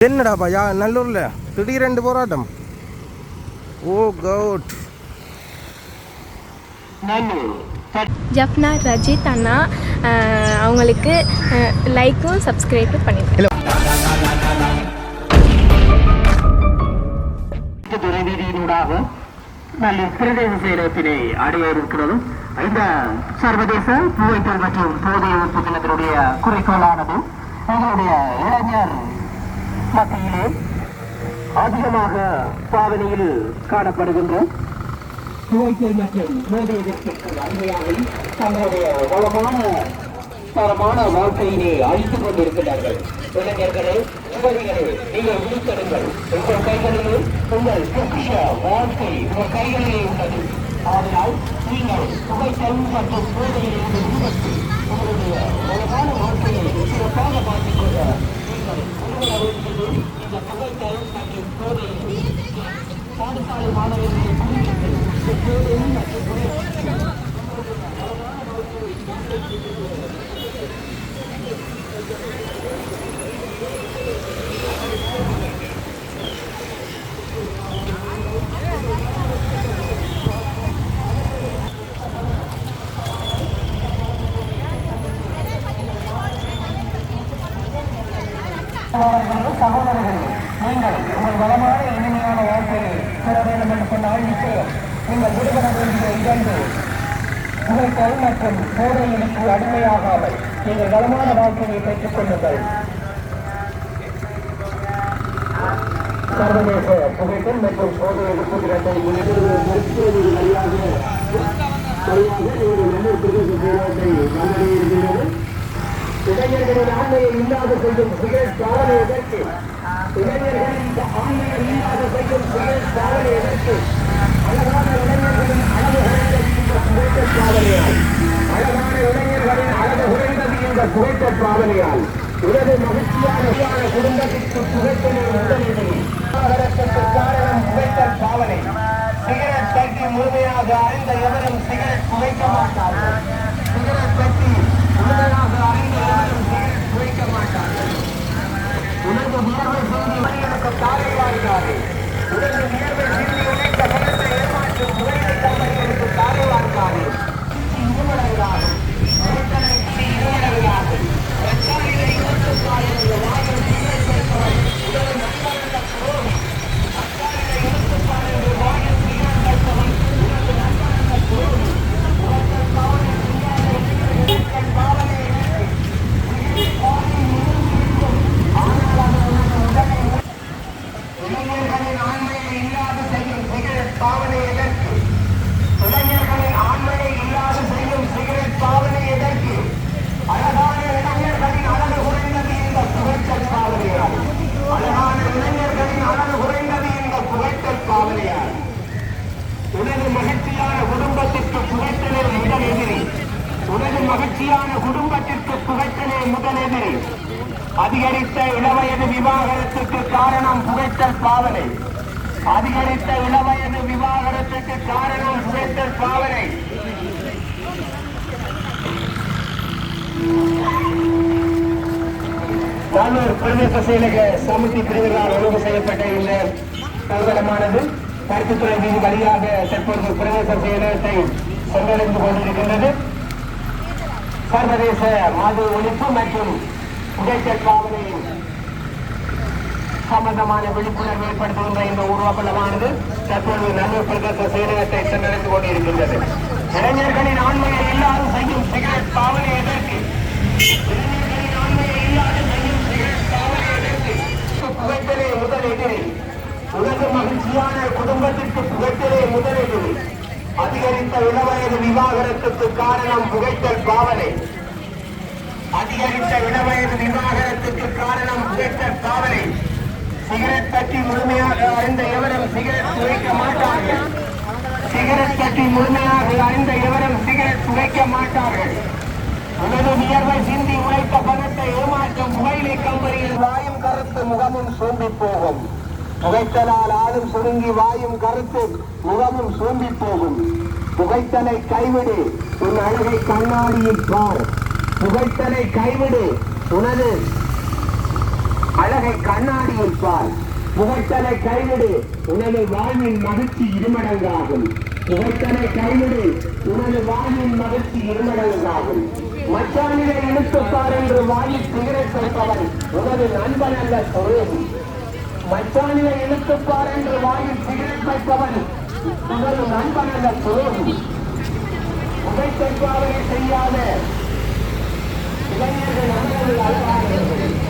என்னடாப்பா யா நல்லூரில்? திடீரெண்டு போராட்டம். ஓ கவுட் ஜப்னா ரஜித் அண்ணா அஹ், அவங்களுக்கு லைக்கும் சப்ஸ்கிரைபும் நல்ல பிரதேச செயலகத்தினை அடைய இருக்கிறது இந்த சர்வதேச மற்றும் போதை தினத்தினுடைய குறிக்கோளானது எங்களுடைய இளைஞர் மத்தியிலே அதிகமாக பாவனையில் காணப்படுகின்ற புகைத்தல் மற்றும் எதிர்ப்பிற்கு அருமையாக தங்களுடைய வளமான தரமான வாழ்க்கையினை அழித்துக் கொண்டிருக்கிறார்கள். இளைஞர்களே யுவதிகளே நீங்கள் விழித்தெடுங்கள் உங்கள் கைகளிலே உங்கள் பொக்கிஷ வாழ்க்கை உங்கள் கைகளிலே உள்ளது. ஆதலால் நீங்கள் புகைத்தல் மற்றும் போதையில் இருந்து விடுபட்டு உங்களுடைய வளமான வாழ்க்கையை சிறப்பாக மாற்றிக் கொள்ள நீங்கள் உங்கள் அறிவிப்பது இந்த புகைத்தல் மற்றும் போதையில் பாடசாலை மாணவர்களை குறிப்பிட்டு இந்த போதையில் மற்றும் புகை- சகோதரர்களே, சகோதரர்களே நீங்கள் உங்கள் வளமான இனிமையான வாழ்க்கையை பெற வேண்டும் நீங்கள் விடுபட வேண்டிய இரண்டு புகைத்தல் மற்றும் போதையிலுக்கு அடிமையாகாமல் நீங்கள் வளமான வாழ்க்கையை பெற்றுக் கொள்ளுங்கள். சர்வதேச புகைத்தல் மற்றும் போதை நிறுத்துவது வழியாக இளைஞர்களின் ஆண்மையை இல்லாத செய்யும் சிகரெட் சாதனை எதற்கு இளைஞர்களின் ஆண்மையை இல்லாத செய்யும் சிகரெட் சாதனை எதற்கு அழகான இளைஞர்களின் அழகு குறைந்தது இந்த புகைத்த சாதனையால் அழகான இளைஞர்களின் அழகு குறைந்தது இந்த புகைத்த சாதனையால் உலக மகிழ்ச்சியான மகிழ்ச்சியான குடும்பத்திற்கு புகைத்தலை முதலீடு ஆதாரத்திற்கு காரணம் புகைத்தல் சாதனை சிகரெட் தட்டி முழுமையாக அறிந்த எவரும் சிகரெட் புகைக்க மாட்டார்கள் சிகரெட் தட்டி முழுமையாக அறிந்த எவரும் சிகரெட் புகைக்க மாட்டார்கள் உனது வியர்வை செய்தி மனிதனுக்கு தாரை வார்க்காது உனது வியர்வை சிந்தி உழைத்த பணத்தை ஏமாற்றும் புகையிலை கம்பெனிகளுக்கு தாரை வார்க்காது இருமடங்காது பொருட்களை இருமடங்காது பிரச்சாரிகளை யோசிப்பார்கள் வாயில் சிகரெட் வைப்பவர் உடல் நண்பர்கள் துரோகி பிரச்சாரிகளை யோசிப்பார்கள் வாயில் சிகரெட் வைப்பவர் உனது நண்பர்கள் துரோகி உனக்கு பாவனை செய்யாத இளைஞர்கள் பாவனை இளைஞர்களின் ஆண்மையை இல்லாது செய்யும் சிகரெட் பாவனை எதற்கு இளைஞர்களின் ஆண்மையை இல்லாது செய்யும் சிகரெட் பாவனை எதற்கு அழகான இளைஞர்களின் அழகு குறைந்தது இந்த புகைத்தல் பாவனையால் அழகான இளைஞர்களின் அழகு குறைந்தது இந்த புகைத்தல் பாவனையால் உனது மகிழ்ச்சியான குடும்பத்திற்கு புகைத்தலே முதல் எதிரி உனது மகிழ்ச்சியான குடும்பத்திற்கு புகைத்தலே முதல் எதிரி அதிகரித்த இளவயது விவாகரத்துக்கு காரணம் புகைத்தல் பாவனை. அதிகரித்த இளவயது விவாகரத்துக்கு காரணம் புகைத்தல் பாவனை. நானூர் பிரதேச செயலக சமிதி பிரிவுகளால் ஒழுங்கு செய்யப்பட்ட இந்த தங்கலமானது கருத்துத்துறை மீது வழியாக தற்போது பிரதேச செயலகத்தை சென்றடைந்து கொண்டிருக்கின்றது. சர்வதேச மது ஒழிப்பு மற்றும் புகைத்தல் பாவனையின் சம்பந்தமான விழிப்புணர்வு ஏற்படுத்துகின்ற இந்த உருவப்படமானது தற்பொழுது நல்ல பிரதேச செயலகத்தை சென்றடைந்து கொண்டிருக்கின்றது. இளைஞர்களின் ஆண்மையை எல்லாரும் செய்யும் சிகரெட் பாவனை எதற்கு? புகைத்தலே முதல் உலக மகிழ்ச்சியான குடும்பத்திற்கு புகைத்தலே முதல் அதிகரித்த இளவயது விவாகரத்துக்கு காரணம் புகைத்தல் பாவனை. அதிகரித்த இளவயது விவாகரத்துக்கு காரணம் புகைத்தல் பாவனை. சிகரெட் பற்றி முழுமையாக அறிந்த எவரும் சிகரெட் துவைக்க மாட்டார்கள். சிகரெட் பற்றி முழுமையாக அறிந்த எவரும் சிகரெட் துவைக்க மாட்டார்கள். உனது வியர்வை சிந்தி உழைத்த பணத்தை ஏமாற்றும் புகையிலை கம்பெனியில் வாயும் கருத்து முகமும் சூம்பி போகும். புகைத்தலால் ஆளும் சுருங்கி வாயும் கருத்து முகமும் சூம்பி போகும். புகைத்தலை கைவிடு உன் அழகை கண்ணாடியில் பார். புகைத்தலை கைவிடு உனது அழகை கண்ணாடியில் பார் புகைத்தலை கைவிடு உனது வாழ்வின் மகிழ்ச்சி இருமடங்காகும். புகைத்தலை கைவிடு உனது வாழ்வின் மகிழ்ச்சி இருமடங்காகும். மச்சானிலே இழுத்துப்பார் என்று வாயில் சிகரெட் வைப்பவன் உனது நண்பன் அல்ல தொழில் மச்சானிலே இழுத்துப்பார் என்று வாயில் சிகரெட் வைப்பவன் உனது நண்பன் அல்ல தொழில் புகைத்தற்காவே செய்யாத இளைஞர்கள் அனைவரும் அழகாக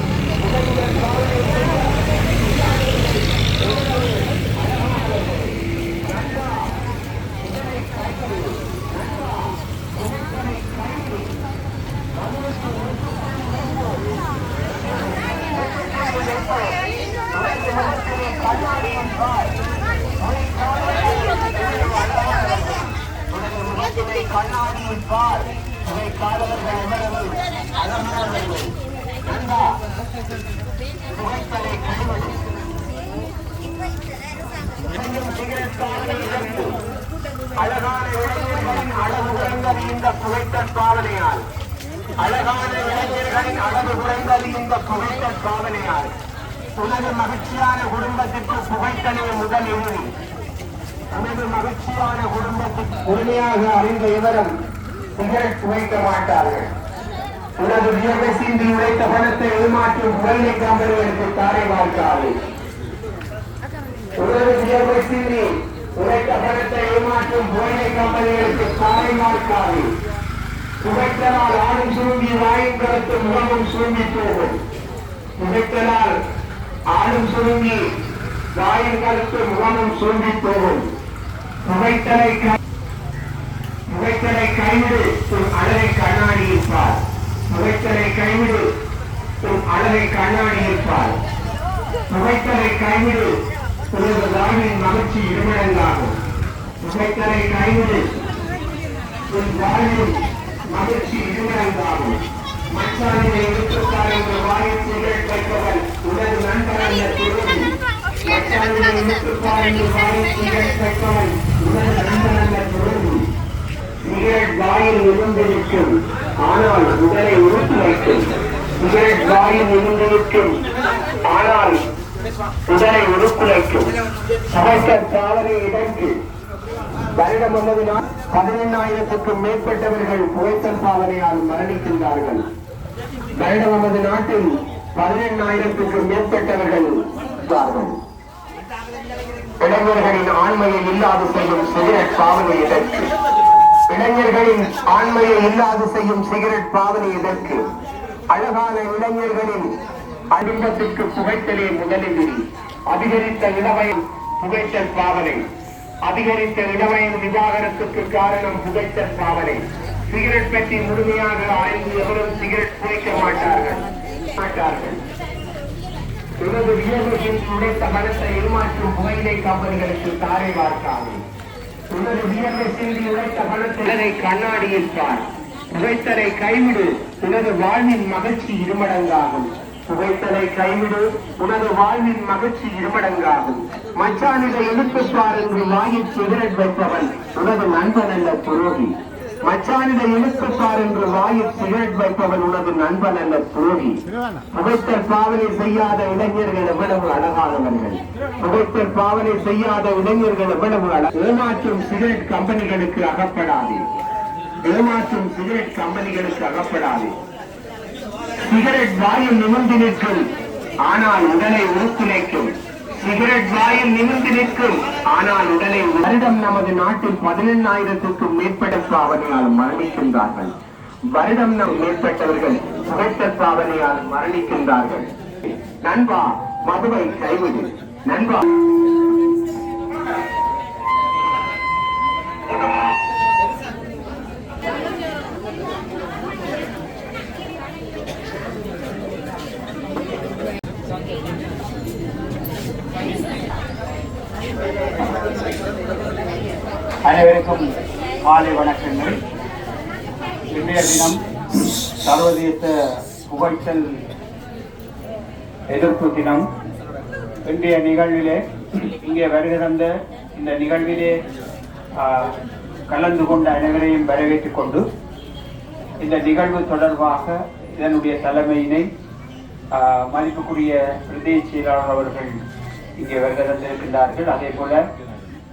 கண்ணாடியில் பார் இதை காதலர்கள் உணரவு அழகானவர்கள் அழகான இளைஞர்களின் அழகு குறைந்தது இந்த புகைத்தல் பாவனையால் அழகான இளைஞர்களின் அழகு குறைந்தது இந்த புகைத்தல் பாவனையால் உனது மகிழ்ச்சியான குடும்பத்திற்கு புகைத்தலே முதல் இறுதி உனது மகிழ்ச்சியான குடும்பத்திற்கு உரிமையாக அறிந்த இவரும் சிகரெட் புகைக்க மாட்டார்கள். உனது வியர்வை சீந்தி உழைத்த பணத்தை ஏமாற்றும் புகையிலை கம்பெனிகளுக்கு தாரை வாழ்க்காது உனது வியர்வை சீந்தி உழைத்த பணத்தை ஏமாற்றும் புகையிலை கம்பெனிகளுக்கு தாரை வாழ்க்காது புகைத்தலால் ஆணும் சுருங்கி வாயும் கருத்து முகமும் சுருங்கி போகும். புகைத்தலால் ஆணும் சுருங்கி வாயும் கருத்து முகமும் சுருங்கி போகும். புகைத்தலை புகைத்தலை கைவிடு உன் அழகை கண்ணாடியில் பார். புகைத்தலை கைவிடு. உன் அழகை கண்ணாடி பார் புகைத்தலை கைவிடு. உனது வாழ்வின் மகிழ்ச்சி இருமடங்காகும். புகைத்தலை கைவிடு. உன் வாழ்வின் மகிழ்ச்சி இருமடங்காகும். மச்சானினை எடுத்துக்கார் என்று வாயில் சிகரெட் வைப்பவன் உனது நண்பன் அல்ல துருவி. மச்சானினை இழுத்துக்கார் என்று வாயில் சிகரெட் வைப்பவன் உனது நண்பர் வாயில் இருந்து நிற்கும் ஆனால் உடலை உறுத்து வைக்கும். சிகரெட் வாயில் இருந்து நிற்கும் ஆனால் உடலை உறுக்குலைக்கும் சமைக்க சாதனை இதற்கு வருடம் ஒன்பது நாள் பதினெண்ணாயிரத்துக்கும் மேற்பட்டவர்கள் புகைத்தல் பாவனையால் மரணிக்கின்றார்கள். வருடம் நமது நாட்டில் பதினெண்ணாயிரத்துக்கும் மேற்பட்டவர்கள் இளைஞர்களின் ஆண்மையை இல்லாது செய்யும் சிகரெட் பாவனை இதற்கு இளைஞர்களின் ஆண்மையை இல்லாது செய்யும் சிகரெட் பாவனை இதற்கு அழகான இளைஞர்களின் அடிம்பத்திற்கு புகைத்தலே முதலில் அதிகரித்த இளவயது புகைத்தல் பாவனை. அதிகரித்த இளவயது விவாகரத்துக்கு காரணம் புகைத்தல் பாவனை. சிகரெட் பற்றி முழுமையாக ஆய்ந்து எவரும் சிகரெட் புகைக்க மாட்டார்கள்? மாட்டார்கள். உனது வியர்வையில் உடைத்த மனத்தை ஏமாற்றும் புகையிலை கம்பெனிகளுக்கு தாரை வார்க்காது. உனது வியர்வை சிந்தி உடைத்த பணத்தை கண்ணாடியில் பார். புகைத்தலை கைவிடு உனது வாழ்வின் மகிழ்ச்சி இருமடங்காகும். புகைத்தலை கைவிடு உனது வாழ்வின் மகிழ்ச்சி இருமடங்காகும். மச்சானிட எழுப்பு பார் என்று வாயில் சிகரெட் வைப்பவன் உனது நண்பன் அல்ல துரோகி. மச்சானிட இழுத்துப்பார் என்று வாயில் சிகரெட் வைப்பவன் உனது நண்பன் அல்ல துரோகி. புகைத்தல் பாவனை செய்யாத இளைஞர்கள் எவ்வளவு அழகானவர்கள் புகைத்தல் பாவனை செய்யாத இளைஞர்கள் எவ்வளவு அழ ஏமாற்றும் சிகரெட் கம்பெனிகளுக்கு அகப்படாது. ஏமாற்றும் சிகரெட் கம்பெனிகளுக்கு அகப்படாது. சிகரெட் வாயில் நிமிர்ந்து நிற்கும் ஆனால் உடலை உருக்குலைக்கும் சிகரெட் வாயில் நிமிர்ந்து நிற்கும். ஆனால் உடலை வருடம் நமது நாட்டில் பதினெண்ணாயிரத்துக்கும் மேற்பட்ட சாவனையால் மரணிக்கின்றார்கள். வருடம் நம் மேற்பட்டவர்கள் புகைத்த சாவனையால் மரணிக்கின்றார்கள். நண்பா மதுவை கைவிடு. நண்பா அனைவருக்கும் மாலை வணக்கங்கள். இன்றைய தினம் சர்வதேச புகைச்சல் எதிர்ப்பு தினம். இன்றைய நிகழ்விலே இங்கே வருகை தந்த இந்த நிகழ்விலே கலந்து கொண்ட அனைவரையும் வரவேற்றுக் கொண்டு இந்த நிகழ்வு தொடர்பாக இதனுடைய தலைமையினை ஆஹ், மதிப்புக்குரிய பிரதேச செயலாளர் அவர்கள் இங்கே வருகை தந்திருக்கின்றார்கள். அதே போல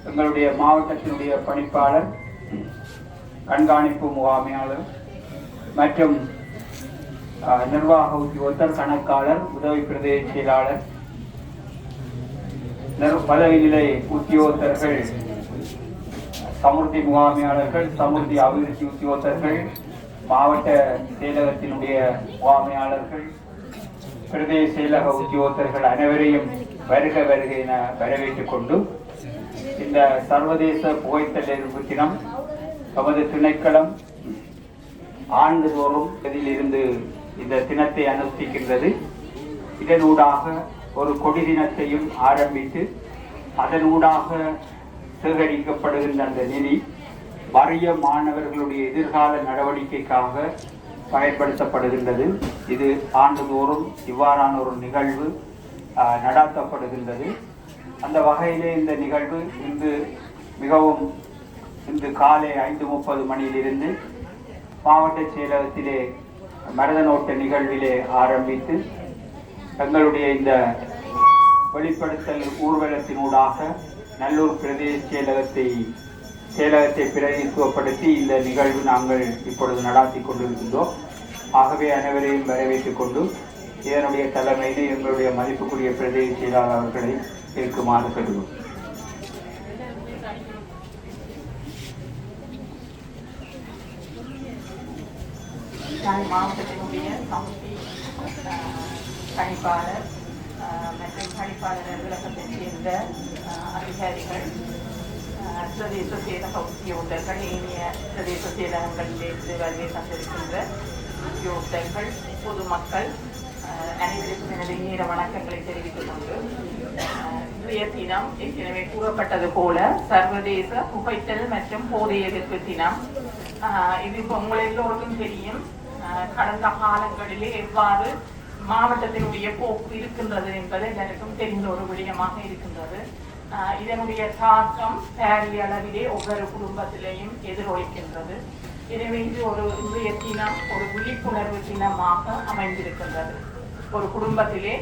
எங்களுடைய மாவட்டத்தினுடைய பணிப்பாளர் கண்காணிப்பு முகாமையாளர் மற்றும் நிர்வாக உத்தியோகத்தர் கணக்காளர் உதவி பிரதேச செயலாளர் பதவி நிலை உத்தியோகத்தர்கள் சமுர்த்தி முகாமையாளர்கள் சமுர்த்தி அபிவிருத்தி உத்தியோகத்தர்கள் மாவட்ட செயலகத்தினுடைய முகாமையாளர்கள் பிரதேச செயலக உத்தியோகத்தர்கள் அனைவரையும் வருக வருக என வரவேற்றுக் கொண்டு இந்த சர்வதேச புகைத்தல் எதிர்ப்பு தினம் நமது திணைக்களம் ஆண்டுதோறும் இதில் இருந்து இந்த தினத்தை அனுஷ்டிக்கின்றது. இதனூடாக ஒரு கொடி தினத்தையும் ஆரம்பித்து அதனூடாக சேகரிக்கப்படுகின்ற அந்த நிதி வறிய மாணவர்களுடைய எதிர்கால நடவடிக்கைக்காக பயன்படுத்தப்படுகின்றது. இது ஆண்டுதோறும் இவ்வாறான ஒரு நிகழ்வு நடாத்தப்படுகின்றது. அந்த வகையிலே இந்த நிகழ்வு இன்று மிகவும் இன்று காலை ஐந்து முப்பது மணியிலிருந்து மாவட்ட செயலகத்திலே மரதனோட்ட நிகழ்விலே ஆரம்பித்து தங்களுடைய இந்த வெளிப்படுத்தல் ஊர்வலத்தினூடாக நல்லூர் பிரதேச செயலகத்தை செயலகத்தை பிரதித்துவப்படுத்தி இந்த நிகழ்வு நாங்கள் இப்பொழுது நடாத்தி கொண்டிருக்கின்றோம். ஆகவே அனைவரையும் வரவேற்றுக் கொண்டு இதனுடைய தலைமையிலே எங்களுடைய மதிப்புக்குரிய பிரதேச செயலாளர் அவர்களை இருக்குமாறு கருதுவோம் மாவட்டத்தினுடைய கமிட்டி பணிப்பாளர் மற்றும் பணிப்பாளர் அலுவலகத்தைச் சேர்ந்த அதிகாரிகள் அஹ், பிரதேச செயலக உத்தியோகத்தர்கள் ஏனைய பிரதேச செயலகங்களிலிருந்து வருகை தந்திருக்கின்ற உத்தியோகர்கள் பொதுமக்கள் அனைவருக்கும் எனது நேர வணக்கங்களை தெரிவித்துக் கொண்டு இன்றைய தினம் ஏற்கனவே கூறப்பட்டது போல சர்வதேச புகைத்தல் மற்றும் போதை எதிர்ப்பு தினம் இது இப்போ உங்கள் எல்லோருக்கும் தெரியும். கடந்த காலங்களிலே எவ்வாறு மாவட்டத்தினுடைய போக்கு இருக்கின்றது என்பது எல்லாருக்கும் தெரிந்த ஒரு விடயமாக இருக்கின்றது. இதனுடைய தாக்கம் பேரிய அளவிலே ஒவ்வொரு குடும்பத்திலையும் எதிரொலிக்கின்றது. எனவே இது ஒரு இன்றைய தினம் ஒரு விழிப்புணர்வு தினமாக அமைந்திருக்கின்றது. ஒரு குடும்பத்திலே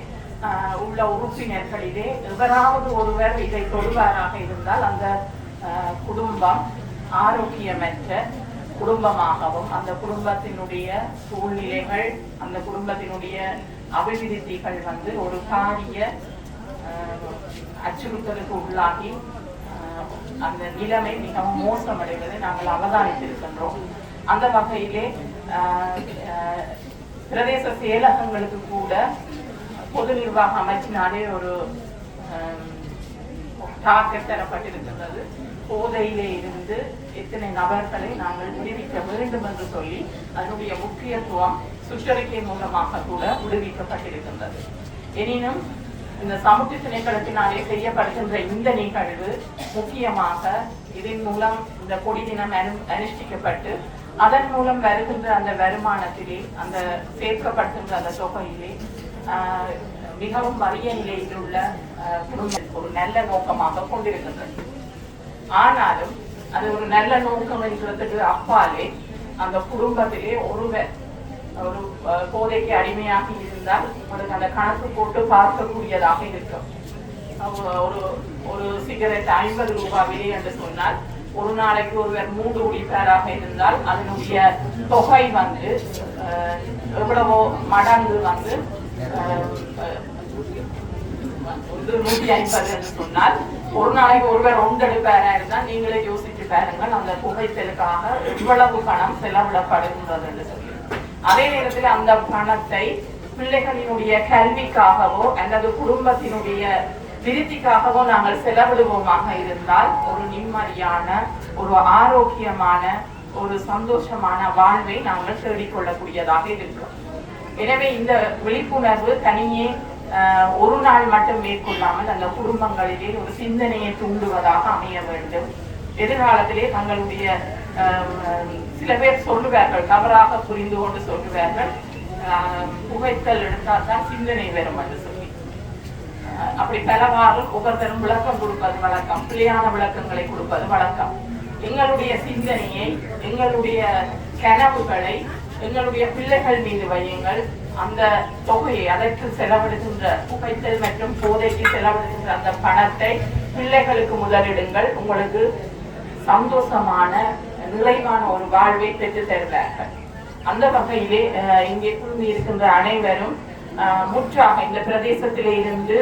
உள்ள உறுப்பினர்களிலே எவராவது ஒருவர் இதை தொடுவாராக இருந்தால் அந்த குடும்பம் ஆரோக்கியமற்ற குடும்பமாகவும் அந்த குடும்பத்தினுடைய சூழ்நிலைகள் அந்த குடும்பத்தினுடைய அபிவிருத்திகள் வந்து ஒரு காரிய அச்சுறுத்தலுக்கு உள்ளாகி ஆஹ், அந்த நிலைமை மிகவும் மோசமடைவதை நாங்கள் அவதானித்திருக்கின்றோம். அந்த வகையிலே ஆஹ், பிரதேச செயலகங்களுக்கு கூட பொது நிர்வாக அமைச்சினாலே ஒரு டார்கெட் தரப்பட்டிருக்கின்றது. போதையிலே இருந்து எத்தனை நபர்களை நாங்கள் விடுவிக்க வேண்டும் என்று சொல்லி அதனுடைய முக்கியத்துவம் சுற்றறிக்கை மூலமாக கூட விடுவிக்கப்பட்டிருக்கின்றது. எனினும் இந்த சமூக திணைக்களத்தினாலே செய்யப்படுகின்ற இந்த நிகழ்வு முக்கியமாக இதன் மூலம் இந்த கொடி தினம் அனு அனுஷ்டிக்கப்பட்டு அதன் மூலம் வருகின்ற அந்த வருமானத்திலே அந்த சேர்க்கப்படுகின்ற அந்த தொகையிலே மிகவும் வறிய நிலையில் உள்ள ஆஹ், குடும்பம் ஒரு நல்ல நோக்கமாக கொண்டிருக்கின்றது. ஆனாலும் அது ஒரு நல்ல நோக்கம் என்கிறதுக்கு அப்பாலே அந்த குடும்பத்திலே ஒருவர் ஒரு போதைக்கு அடிமையாக இருந்தால் உங்களுக்கு அந்த கணக்கு போட்டு பார்க்கக்கூடியதாக இருக்கும். ஒரு ஒரு சிகரெட் ஐம்பது ரூபாய் விலை என்று சொன்னால் ஒரு நாளைக்கு ஒருவர் மூன்று குடிப்பேராக இருந்தால் அதனுடைய தொகை வந்து எவ்வளவோ மடங்கு வந்து நூத்தி ஐம்பது என்று சொன்னால் ஒரு நாளைக்கு ஒருவர் ஒன்றெடுப்பாரா இருந்தால் நீங்களே யோசிச்சு பாருங்கள் அந்த புகைத்தலுக்காக இவ்வளவு பணம் செலவிடப்படுகின்றது என்று சொல்லி அதே நேரத்தில் அந்த பணத்தை பிள்ளைகளினுடைய கல்விக்காகவோ அல்லது குடும்பத்தினுடைய விருத்திக்காகவோ நாங்கள் செலவிடுவோமாக இருந்தால் ஒரு நிம்மதியான ஒரு ஆரோக்கியமான ஒரு சந்தோஷமான வாழ்வை நாங்கள் தேடிக்கொள்ளக்கூடியதாக இருக்கிறோம் எனவே இந்த விழிப்புணர்வு தனியே ஆஹ், ஒரு நாள் மட்டும் மேற்கொள்ளாமல் அந்த குடும்பங்களிலே ஒரு சிந்தனையை தூண்டுவதாக அமைய வேண்டும். எதிர்காலத்திலே தங்களுடைய சில பேர் சொல்லுவார்கள் தவறாக புரிந்து கொண்டு சொல்லுவார்கள். புகைத்தல் எடுத்தால் தான் சிந்தனை வரும் என்று சொல்லி. அப்படி பலவாறு ஒவ்வொருத்தரும் விளக்கம் கொடுப்பது வழக்கம். பிள்ளையான விளக்கங்களை கொடுப்பது வழக்கம். எங்களுடைய சிந்தனையை எங்களுடைய கனவுகளை எங்களுடைய பிள்ளைகள் மீது வையுங்கள். அந்த தொகையை அதற்கு செலவிடுகின்ற புகைத்தல் மற்றும் போதைக்கு செலவிடுகின்ற அந்த பணத்தை பிள்ளைகளுக்கு முதலிடுங்கள். உங்களுக்கு சந்தோஷமான நிறைவான ஒரு வாழ்வை பெற்று தருவார்கள். அந்த வகையிலே இங்கே குழுமி இருக்கின்ற அனைவரும் முற்றாக இந்த பிரதேசத்திலே இருந்து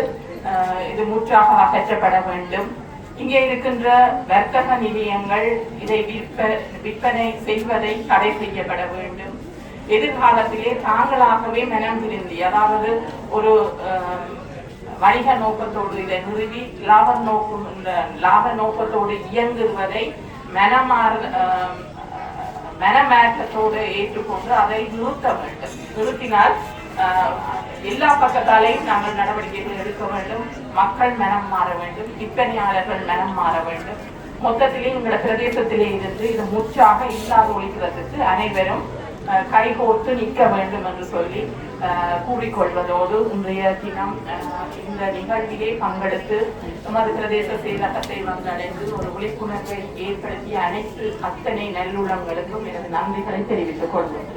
அஹ், இது முற்றாக அகற்றப்பட வேண்டும். இங்கே இருக்கின்ற வர்த்தக நிலையங்கள் இதை விற்ப விற்பனை செய்வதை தடை செய்யப்பட வேண்டும். எதிர்காலத்திலே தாங்களாகவே மனம் திருந்தி அதாவது ஒரு அஹ், வணிக நோக்கத்தோடு இதை நிறுவி லாப நோக்கம் இந்த லாப நோக்கத்தோடு இயங்குவதை மனமார் மனமாற்றத்தோடு ஏற்றுக்கொண்டு அதை நிறுத்த வேண்டும். நிறுத்தினால் எல்லா பக்கத்தாலையும் நாங்கள் நடவடிக்கைகள் எடுக்க வேண்டும். மக்கள் மனம் மாற வேண்டும். விற்பனையாளர்கள் மனம் மாற வேண்டும். மொத்தத்திலே எங்களோட பிரதேசத்திலே இருந்து இது முற்றாக இல்லாத ஒழிக்கிறதுக்கு அனைவரும் கைகோர்த்து நிற்க வேண்டும் என்று சொல்லி கூறிக்கொள்வதோடு இன்றைய தினம் இந்த நிகழ்விலே பங்கெடுத்து எமது பிரதேச செயலகத்தை வந்தடைந்து ஒரு விழிப்புணர்வை ஏற்படுத்திய அனைத்து அத்தனை நல்லுள்ளங்களுக்கும் எனது நன்றிகளை தெரிவித்துக் கொள்வேன்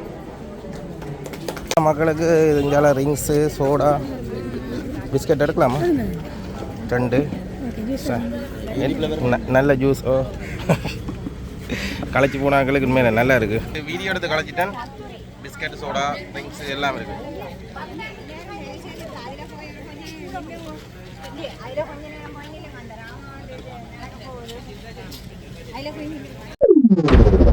மக்களுக்கு இங்கால ரிங்ஸு சோடா பிஸ்கட் எடுக்கலாமா? ரெண்டு. நல்ல ஜூஸோ களைச்சி போனாங்களுக்கு உண்மையில நல்லா இருக்கு. வீடியோ எடுத்து களைச்சிட்டேன். பிஸ்கட் சோடா ரிங்ஸ் எல்லாம் இருக்கு. அதில்